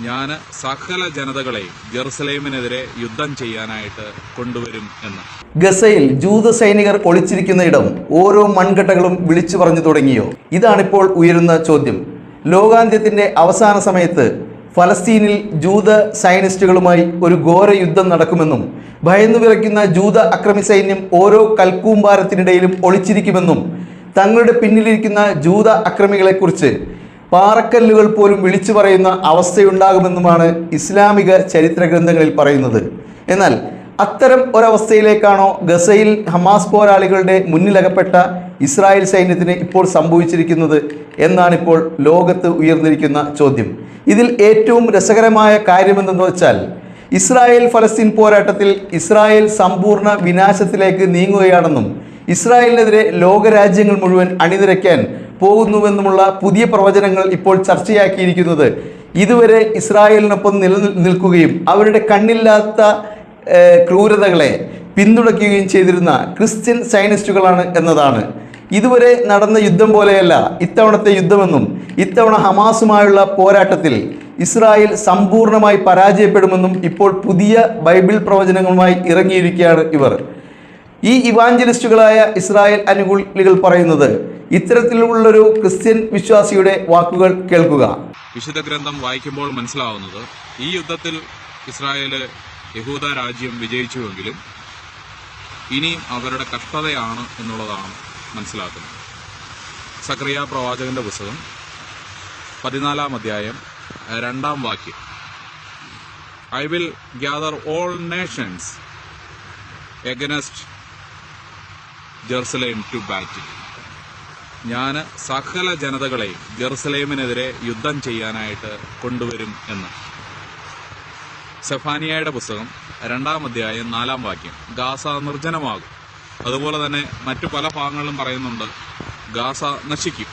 ഞാൻ സകല ജനതകളെ ജെറുസലേമിനെതിരെ യുദ്ധം ചെയ്യാനായിട്ട് കൊണ്ടുവരും എന്ന്. ഗസയിൽ ജൂത സൈനികർ ഒളിച്ചിരിക്കുന്ന ഇടം ഓരോ മൺകട്ടകളും വിളിച്ചു പറഞ്ഞു തുടങ്ങിയോ? ഇതാണിപ്പോൾ ഉയരുന്ന ചോദ്യം. ലോകാന്ത്യത്തിന്റെ അവസാന സമയത്ത് ഫലസ്തീനിൽ ജൂത സൈനിസ്റ്റുകളുമായി ഒരു ഘോര യുദ്ധം നടക്കുമെന്നും ഭയന്നു വിറയ്ക്കുന്ന ജൂത അക്രമി സൈന്യം ഓരോ കൽക്കൂമ്പാരത്തിനിടയിലും ഒളിച്ചിരിക്കുമെന്നും തങ്ങളുടെ പിന്നിലിരിക്കുന്ന ജൂത അക്രമികളെക്കുറിച്ച് പാറക്കല്ലുകൾ പോലും വിളിച്ചു പറയുന്ന അവസ്ഥയുണ്ടാകുമെന്നുമാണ് ഇസ്ലാമിക ചരിത്ര ഗ്രന്ഥങ്ങളിൽ പറയുന്നത്. എന്നാൽ അത്തരം ഒരവസ്ഥയിലേക്കാണോ ഗസയിൽ ഹമാസ് പോരാളികളുടെ മുന്നിലകപ്പെട്ട ഇസ്രായേൽ സൈന്യത്തിന് ഇപ്പോൾ സംഭവിച്ചിരിക്കുന്നത് എന്നാണിപ്പോൾ ലോകത്ത് ഉയർന്നിരിക്കുന്ന ചോദ്യം. ഇതിൽ ഏറ്റവും രസകരമായ കാര്യമെന്തെന്ന് വെച്ചാൽ ഇസ്രായേൽ ഫലസ്തീൻ പോരാട്ടത്തിൽ ഇസ്രായേൽ സമ്പൂർണ വിനാശത്തിലേക്ക് നീങ്ങുകയാണെന്നും ഇസ്രായേലിനെതിരെ ലോകരാജ്യങ്ങൾ മുഴുവൻ അണിനിരയ്ക്കാൻ പോകുന്നുവെന്നുമുള്ള പുതിയ പ്രവചനങ്ങൾ ഇപ്പോൾ ചർച്ചയാക്കിയിരിക്കുന്നത്. ഇതുവരെ ഇസ്രായേലിനൊപ്പം നിലനിൽക്കുകയും നിൽക്കുകയും അവരുടെ കണ്ണില്ലാത്ത ക്രൂരതകളെ പിന്തുണയ്ക്കുകയും ചെയ്തിരുന്ന ക്രിസ്ത്യൻ സയനിസ്റ്റുകളാണ് എന്നതാണ്. ഇതുവരെ നടന്ന യുദ്ധം പോലെയല്ല ഇത്തവണത്തെ യുദ്ധമെന്നും ഇത്തവണ ഹമാസുമായുള്ള പോരാട്ടത്തിൽ ഇസ്രായേൽ സമ്പൂർണമായി പരാജയപ്പെടുമെന്നും ഇപ്പോൾ പുതിയ ബൈബിൾ പ്രവചനങ്ങളുമായി ഇറങ്ങിയിരിക്കുകയാണ് ഇവർ. ഈ ഇവാഞ്ചലിസ്റ്റുകളായ ഇസ്രായേൽ അനുകൂലികൾ പറയുന്നത് ഇത്തരത്തിലുള്ളൊരു ക്രിസ്ത്യൻ വിശ്വാസിയുടെ വാക്കുകൾ കേൾക്കുക. വിശുദ്ധ ഗ്രന്ഥം വായിക്കുമ്പോൾ മനസ്സിലാവുന്നത് ഈ യുദ്ധത്തിൽ ഇസ്രായേൽ യഹൂദ രാജ്യം വിജയിച്ചുവെങ്കിലും ഇനിയും അവരുടെ കഷ്ടതയാണ് എന്നുള്ളതാണ് മനസ്സിലാക്കുന്നത്. സക്രിയ പ്രവാചകന്റെ പുസ്തകം പതിനാലാം അധ്യായം രണ്ടാം വാക്യം. I will gather all nations against Jerusalem to battle ഞാൻ സകല ജനതകളെ ജെറുസലേമിനെതിരെ യുദ്ധം ചെയ്യാനായിട്ട് കൊണ്ടുവരും എന്ന്. സെഫാനിയയുടെ പുസ്തകം രണ്ടാം അധ്യായം നാലാം വാക്യം ഗാസ നിർജനമാകും. അതുപോലെ തന്നെ മറ്റു പല ഭാഗങ്ങളിലും പറയുന്നുണ്ട് ഗാസ നശിക്കും.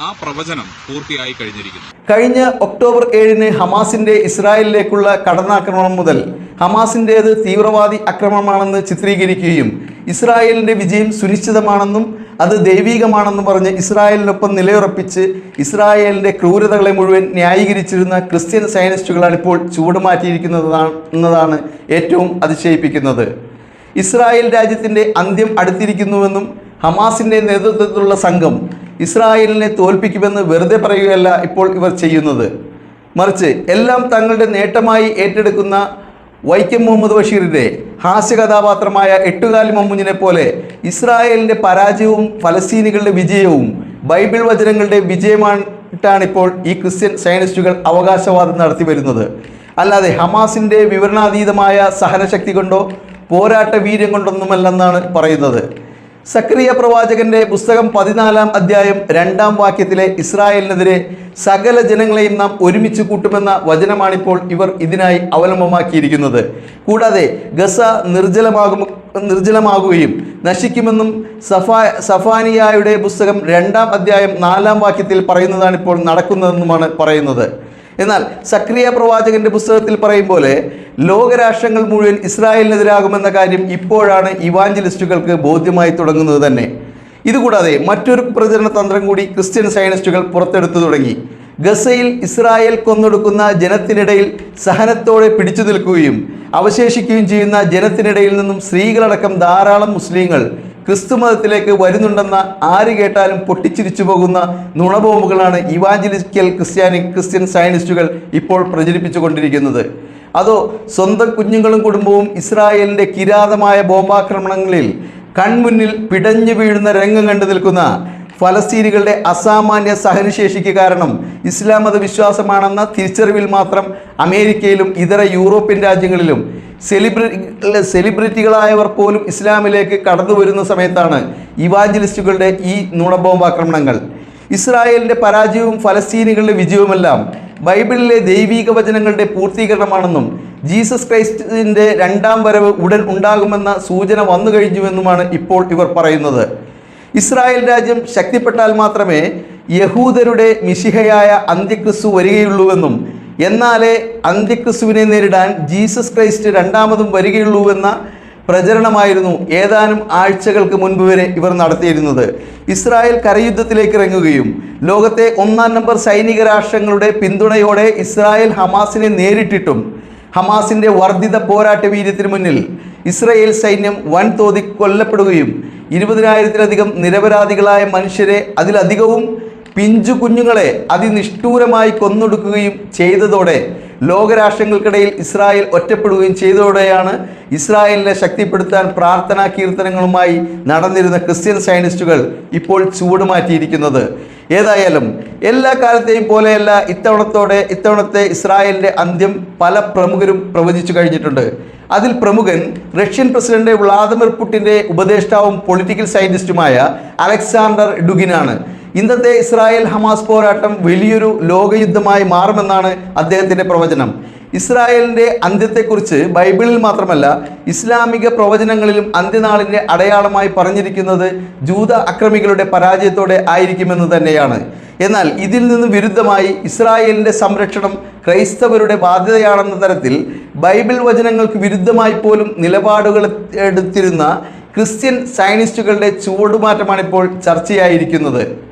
ആ പ്രവചനം പൂർത്തിയായി കഴിഞ്ഞിരിക്കുന്നു. കഴിഞ്ഞ ഒക്ടോബർ ഏഴിന് ഹമാസിന്റെ ഇസ്രായേലിലേക്കുള്ള കടന്നാക്രമണം മുതൽ ഹമാസിന്റേത് തീവ്രവാദി ആക്രമണമാണെന്ന് ചിത്രീകരിക്കുകയും ഇസ്രായേലിന്റെ വിജയം സുനിശ്ചിതമാണെന്നും അത് ദൈവീകമാണെന്ന് പറഞ്ഞ് ഇസ്രായേലിനൊപ്പം നിലയുറപ്പിച്ച് ഇസ്രായേലിന്റെ ക്രൂരതകളെ മുഴുവൻ ന്യായീകരിച്ചിരുന്ന ക്രിസ്ത്യൻ സയനിസ്റ്റുകളാണ് ഇപ്പോൾ ചൂടുമാറ്റിയിരിക്കുന്നതാണ് ഏറ്റവും അതിശയിപ്പിക്കുന്നത്. ഇസ്രായേൽ രാജ്യത്തിന്റെ അന്ത്യം അടുത്തിരിക്കുന്നുവെന്നും ഹമാസിന്റെ നേതൃത്വത്തിലുള്ള സംഘം ഇസ്രായേലിനെ തോൽപ്പിക്കുമെന്ന് വെറുതെ പറയുകയല്ല ഇപ്പോൾ ഇവർ ചെയ്യുന്നത്. മറിച്ച് എല്ലാം തങ്ങളുടെ നേട്ടമായി ഏറ്റെടുക്കുന്ന വൈക്കം മുഹമ്മദ് ബഷീറിന്റെ ഹാസ്യ കഥാപാത്രമായ എട്ടുകാലി മമ്മുഞ്ഞിനെ പോലെ ഇസ്രായേലിന്റെ പരാജയവും ഫലസ്തീനികളുടെ വിജയവും ബൈബിൾ വചനങ്ങളുടെ വിജയമായിട്ടാണ് ഇപ്പോൾ ഈ ക്രിസ്ത്യൻ സയനിസ്റ്റുകൾ അവകാശവാദം നടത്തി വരുന്നത് അല്ലാതെ ഹമാസിന്റെ വിവരണാതീതമായ സഹനശക്തി കൊണ്ടോ പോരാട്ട വീര്യം കൊണ്ടൊന്നുമല്ലെന്നാണ് പറയുന്നത്. സക്രിയ പ്രവാചകന്റെ പുസ്തകം പതിനാലാം അധ്യായം രണ്ടാം വാക്യത്തിലെ ഇസ്രായേലിനെതിരെ സകല ജനങ്ങളെയും നാം ഒരുമിച്ച് കൂട്ടുമെന്ന വചനമാണിപ്പോൾ ഇവർ ഇതിനായി അവലംബമാക്കിയിരിക്കുന്നത്. കൂടാതെ ഗസ നിർജലമാകും നിർജലമാകുകയും നശിക്കുമെന്നും സഫാ സഫാനിയായുടെ പുസ്തകം രണ്ടാം അധ്യായം നാലാം വാക്യത്തിൽ പറയുന്നതാണ് ഇപ്പോൾ നടക്കുന്നതെന്നുമാണ് പറയുന്നത്. എന്നാൽ സക്രിയ പ്രവാചകന്റെ പുസ്തകത്തിൽ പറയും പോലെ ലോകരാഷ്ട്രങ്ങൾ മുഴുവൻ ഇസ്രായേലിനെതിരാകുമെന്ന കാര്യം ഇപ്പോഴാണ് ഇവാഞ്ചലിസ്റ്റുകൾക്ക് ബോധ്യമായി തുടങ്ങുന്നത് തന്നെ. ഇതുകൂടാതെ മറ്റൊരു പ്രചരണ തന്ത്രം കൂടി ക്രിസ്ത്യൻ സയനിസ്റ്റുകൾ പുറത്തെടുത്തു തുടങ്ങി. ഗസയിൽ ഇസ്രായേൽ കൊന്നൊടുക്കുന്ന ജനത്തിനിടയിൽ സഹനത്തോടെ പിടിച്ചു നിൽക്കുകയും അവശേഷിക്കുകയും ചെയ്യുന്ന ജനത്തിനിടയിൽ നിന്നും സ്ത്രീകളടക്കം ധാരാളം മുസ്ലിങ്ങൾ ക്രിസ്തു മതത്തിലേക്ക് വരുന്നുണ്ടെന്ന ആര് കേട്ടാലും പൊട്ടിച്ചിരിച്ചു പോകുന്ന നുണബോംബുകളാണ് ഇവാഞ്ചലിക്കൽ ക്രിസ്ത്യാനി ക്രിസ്ത്യൻ സയനിസ്റ്റുകൾ ഇപ്പോൾ പ്രചരിപ്പിച്ചുകൊണ്ടിരിക്കുന്നത്. അതോ സ്വന്തം കുഞ്ഞുങ്ങളും കുടുംബവും ഇസ്രായേലിന്റെ കിരാതമായ ബോംബാക്രമണങ്ങളിൽ കൺമുന്നിൽ പിടഞ്ഞു വീഴുന്ന രംഗം കണ്ടു നിൽക്കുന്ന ഫലസ്തീനികളുടെ അസാമാന്യ സഹനശേഷിക്ക് കാരണം ഇസ്ലാം മത വിശ്വാസമാണെന്ന തിരിച്ചറിവിൽ മാത്രം അമേരിക്കയിലും ഇതര യൂറോപ്യൻ രാജ്യങ്ങളിലും സെലിബ്രിറ്റി സെലിബ്രിറ്റികളായവർ പോലും ഇസ്ലാമിലേക്ക് കടന്നു വരുന്ന സമയത്താണ് ഇവാഞ്ചലിസ്റ്റുകളുടെ ഈ നുണബോംബാക്രമണങ്ങൾ. ഇസ്രായേലിന്റെ പരാജയവും ഫലസ്തീനികളുടെ വിജയവുമെല്ലാം ബൈബിളിലെ ദൈവീക വചനങ്ങളുടെ പൂർത്തീകരണമാണെന്നും ജീസസ് ക്രൈസ്റ്റിന്റെ രണ്ടാം വരവ് ഉടൻ ഉണ്ടാകുമെന്ന സൂചന വന്നു കഴിഞ്ഞുവെന്നുമാണ് ഇപ്പോൾ ഇവർ പറയുന്നത്. ഇസ്രായേൽ രാജ്യം ശക്തിപ്പെട്ടാൽ മാത്രമേ യഹൂദരുടെ മിശിഹയായ അന്ത്യക്രിസ്തു വരികയുള്ളൂവെന്നും എന്നാലേ അന്ത്യക്രിസ്തുവിനെ നേരിടാൻ ജീസസ് ക്രൈസ്റ്റ് രണ്ടാമതും വരികയുള്ളൂവെന്ന പ്രചരണമായിരുന്നു ഏതാനും ആഴ്ചകൾക്ക് മുൻപ് വരെ ഇവർ നടത്തിയിരുന്നത്. ഇസ്രായേൽ കരയുദ്ധത്തിലേക്ക് ഇറങ്ങുകയും ലോകത്തെ ഒന്നാം നമ്പർ സൈനിക രാഷ്ട്രങ്ങളുടെ പിന്തുണയോടെ ഇസ്രായേൽ ഹമാസിനെ നേരിട്ടിട്ടും ഹമാസിന്റെ വർദ്ധിത പോരാട്ട വീര്യത്തിന് മുന്നിൽ ഇസ്രയേൽ സൈന്യം വൻതോതിൽ കൊല്ലപ്പെടുകയും ഇരുപതിനായിരത്തിലധികം നിരപരാധികളായ മനുഷ്യരെ അതിലധികവും പിഞ്ചു കുഞ്ഞുങ്ങളെ അതിനിഷ്ഠൂരമായി കൊന്നൊടുക്കുകയും ചെയ്തതോടെ ലോകരാഷ്ട്രങ്ങൾക്കിടയിൽ ഇസ്രായേൽ ഒറ്റപ്പെടുകയും ചെയ്തതോടെയാണ് ഇസ്രായേലിനെ ശക്തിപ്പെടുത്താൻ പ്രാർത്ഥനാ കീർത്തനങ്ങളുമായി നടന്നിരുന്ന ക്രിസ്ത്യൻ സയനിസ്റ്റുകൾ ഇപ്പോൾ ചൂടുമാറ്റിയിരിക്കുന്നത് ഏതായാലും എല്ലാ കാലത്തെയും പോലെയല്ല ഇത്തവണത്തോടെ ഇത്തവണത്തെ ഇസ്രായേലിന്റെ അന്ത്യം പല പ്രമുഖരും പ്രവചിച്ചു കഴിഞ്ഞിട്ടുണ്ട്. അതിൽ പ്രമുഖൻ റഷ്യൻ പ്രസിഡന്റ് വ്ളാദിമിർ പുടിന്റെ ഉപദേഷ്ടാവും പൊളിറ്റിക്കൽ സയന്റിസ്റ്റുമായ അലക്സാണ്ടർ ഡുഗിനാണ്. ഇന്നത്തെ ഇസ്രായേൽ ഹമാസ് പോരാട്ടം വലിയൊരു ലോകയുദ്ധമായി മാറുമെന്നാണ് അദ്ദേഹത്തിന്റെ പ്രവചനം. ഇസ്രായേലിന്റെ അന്ത്യത്തെക്കുറിച്ച് ബൈബിളിൽ മാത്രമല്ല ഇസ്ലാമിക പ്രവചനങ്ങളിലും അന്ത്യനാളിന്റെ അടയാളമായി പറഞ്ഞിരിക്കുന്നത് ജൂത അക്രമികളുടെ പരാജയത്തോടെ ആയിരിക്കുമെന്ന് തന്നെയാണ്. എന്നാൽ ഇതിൽ നിന്ന് വിരുദ്ധമായി ഇസ്രായേലിന്റെ സംരക്ഷണം ക്രൈസ്തവരുടെ ബാധ്യതയാണെന്ന തരത്തിൽ ബൈബിൾ വചനങ്ങൾക്ക് വിരുദ്ധമായി പോലും നിലപാടുകൾ എടുത്തിരുന്ന ക്രിസ്ത്യൻ സയനിസ്റ്റുകളുടെ ചുവടുമാറ്റമാണിപ്പോൾ ചർച്ചയായിരിക്കുന്നത്.